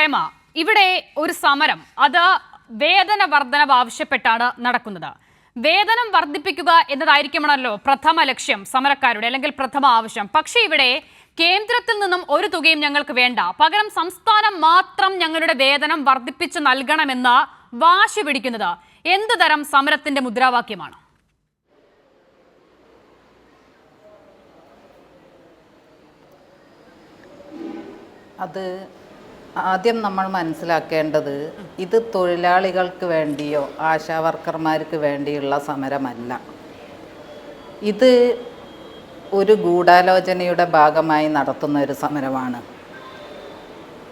പ്രേമ ഇവിടെ ഒരു സമരം. അത് വേതന വർധനവ് ആവശ്യപ്പെട്ടാണ് നടക്കുന്നത്. വേതനം വർദ്ധിപ്പിക്കുക എന്നതായിരിക്കണമല്ലോ പ്രഥമ ലക്ഷ്യം സമരക്കാരുടെ അല്ലെങ്കിൽ പ്രഥമ ആവശ്യം. പക്ഷേ ഇവിടെ കേന്ദ്രത്തിൽ നിന്നും ഒരു തുകയും ഞങ്ങൾക്ക് വേണ്ട. പകരം സംസ്ഥാനം മാത്രം ഞങ്ങളുടെ വേതനം വർദ്ധിപ്പിച്ച് നൽകണമെന്ന് വാശി പിടിക്കുന്നത് എന്ത് തരം സമരത്തിന്റെ മുദ്രാവാക്യമാണ്? അത് ആദ്യം നമ്മൾ മനസ്സിലാക്കേണ്ടത് ഇത് തൊഴിലാളികൾക്ക് വേണ്ടിയോ ആശാവർക്കർമാർക്ക് വേണ്ടിയുള്ള സമരമല്ല. ഇത് ഒരു ഗൂഢാലോചനയുടെ ഭാഗമായി നടത്തുന്ന ഒരു സമരമാണ്.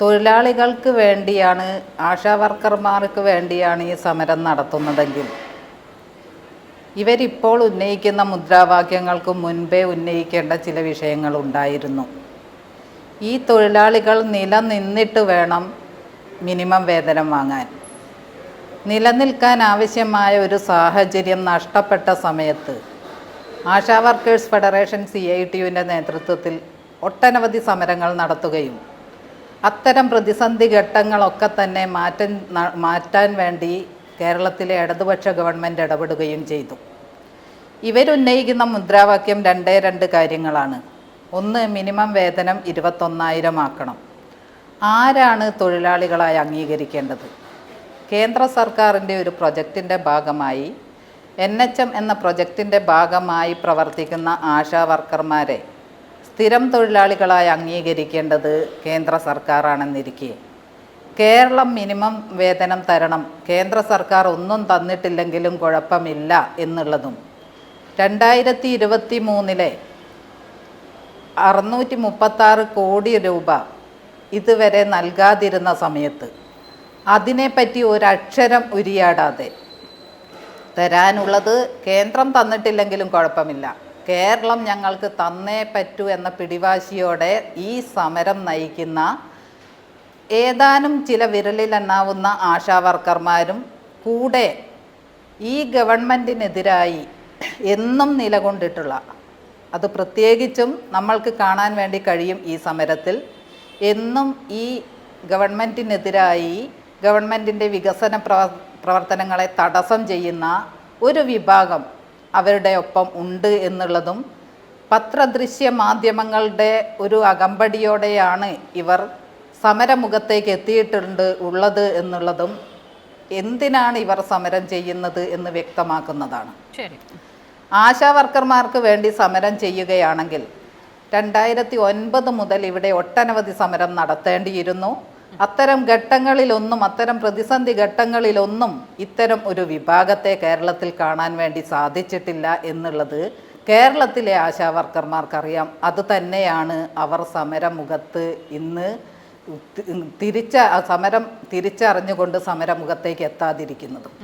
തൊഴിലാളികൾക്ക് വേണ്ടിയാണ് ആശാവർക്കർമാർക്ക് വേണ്ടിയാണ് ഈ സമരം നടത്തുന്നതെങ്കിൽ ഇവരിപ്പോൾ ഉന്നയിക്കുന്ന മുദ്രാവാക്യങ്ങൾക്ക് മുൻപേ ഉന്നയിക്കേണ്ട ചില വിഷയങ്ങളുണ്ടായിരുന്നു ഈ തൊഴിലാളികൾ നിലനിന്നിട്ട് വേണം മിനിമം വേതനം വാങ്ങാൻ. നിലനിൽക്കാൻ ആവശ്യമായ ഒരു സാഹചര്യം നഷ്ടപ്പെട്ട സമയത്ത് ASHA workers federation C I T യുവിന്റെ നേതൃത്വത്തിൽ ഒട്ടനവധി സമരങ്ങൾ നടത്തുകയും അത്തരം പ്രതിസന്ധി ഘട്ടങ്ങളൊക്കെ തന്നെ മാറ്റം മാറ്റാൻ വേണ്ടി കേരളത്തിലെ ഇടതുപക്ഷ ഗവൺമെന്റ് ഇടപെടുകയും ചെയ്തു. ഇവരുന്നയിക്കുന്ന മുദ്രാവാക്യം രണ്ടേ രണ്ട് കാര്യങ്ങളാണ്. ഒന്ന് മിനിമം വേതനം ഇരുപത്തൊന്നായിരം ആക്കണം ആരാണ് തൊഴിലാളികളായി അംഗീകരിക്കേണ്ടത്? കേന്ദ്ര സർക്കാരിന്റെ ഒരു പ്രൊജക്റ്റിന്റെ ഭാഗമായി എൻ എച്ച് എം എന്ന പ്രൊജക്റ്റിന്റെ ഭാഗമായി പ്രവർത്തിക്കുന്ന ആശാ വർക്കർമാരെ സ്ഥിരം തൊഴിലാളികളായി അംഗീകരിക്കേണ്ടത് കേന്ദ്ര സർക്കാരാണെന്നിരിക്കെ. കേരളം മിനിമം വേതനം തരണം കേന്ദ്ര സർക്കാർ ഒന്നും തന്നിട്ടില്ലെങ്കിലും കുഴപ്പമില്ല എന്നുള്ളതും. രണ്ടായിരത്തി ഇരുപത്തി മൂന്നിലെ അറുന്നൂറ്റി മുപ്പത്താറ് കോടി രൂപ ഇതുവരെ നൽകാതിരുന്ന സമയത്ത്. അതിനെപ്പറ്റി ഒരക്ഷരം ഉരിയാടാതെ. തരാനുള്ളത് കേന്ദ്രം തന്നിട്ടില്ലെങ്കിലും കുഴപ്പമില്ല. കേരളം ഞങ്ങൾക്ക് തന്നേ പറ്റൂ എന്ന പിടിവാശിയോടെ ഈ സമരം നയിക്കുന്ന ഏതാനും ചില വിരലിലെണ്ണാവുന്ന ആശാവർക്കർമാരും കൂടെ ഈ ഗവൺമെന്റിനെതിരായി എന്നും നിലകൊണ്ടിട്ടുള്ള അത് പ്രത്യേകിച്ചും നമ്മൾക്ക് കാണാൻ വേണ്ടി കഴിയും ഈ സമരത്തിൽ. എന്നും ഈ ഗവൺമെന്റിനെതിരായി ഗവൺമെന്റിന്റെ വികസന പ്രവ പ്രവർത്തനങ്ങളെ തടസ്സം ചെയ്യുന്ന ഒരു വിഭാഗം അവരുടെ ഒപ്പം ഉണ്ട് എന്നുള്ളതും പത്രദൃശ്യ മാധ്യമങ്ങളുടെ ഒരു അകമ്പടിയോടെയാണ് ഇവർ സമരമുഖത്തേക്ക് എത്തിയിട്ടുണ്ട് ഉള്ളത് എന്നുള്ളതും എന്തിനാണ് ഇവർ സമരം ചെയ്യുന്നത് എന്ന് വ്യക്തമാക്കുന്നതാണ്. ശരി. ആശാ വർക്കർമാർക്ക് വേണ്ടി സമരം ചെയ്യുകയാണെങ്കിൽ രണ്ടായിരത്തി ഒൻപത് മുതൽ ഇവിടെ ഒട്ടനവധി സമരം നടത്തേണ്ടിയിരുന്നു. അത്തരം ഘട്ടങ്ങളിലൊന്നും അത്തരം പ്രതിസന്ധി ഘട്ടങ്ങളിലൊന്നും ഇത്തരം ഒരു വിഭാഗത്തെ കേരളത്തിൽ കാണാൻ വേണ്ടി സാധിച്ചിട്ടില്ല എന്നുള്ളത് കേരളത്തിലെ ആശാ വർക്കർമാർക്കറിയാം അത് തന്നെയാണ് അവർ സമരമുഖത്ത് ഇന്ന് തിരിച്ച സമരം തിരിച്ചറിഞ്ഞുകൊണ്ട് സമരമുഖത്തേക്ക് എത്താതിരിക്കുന്നതും.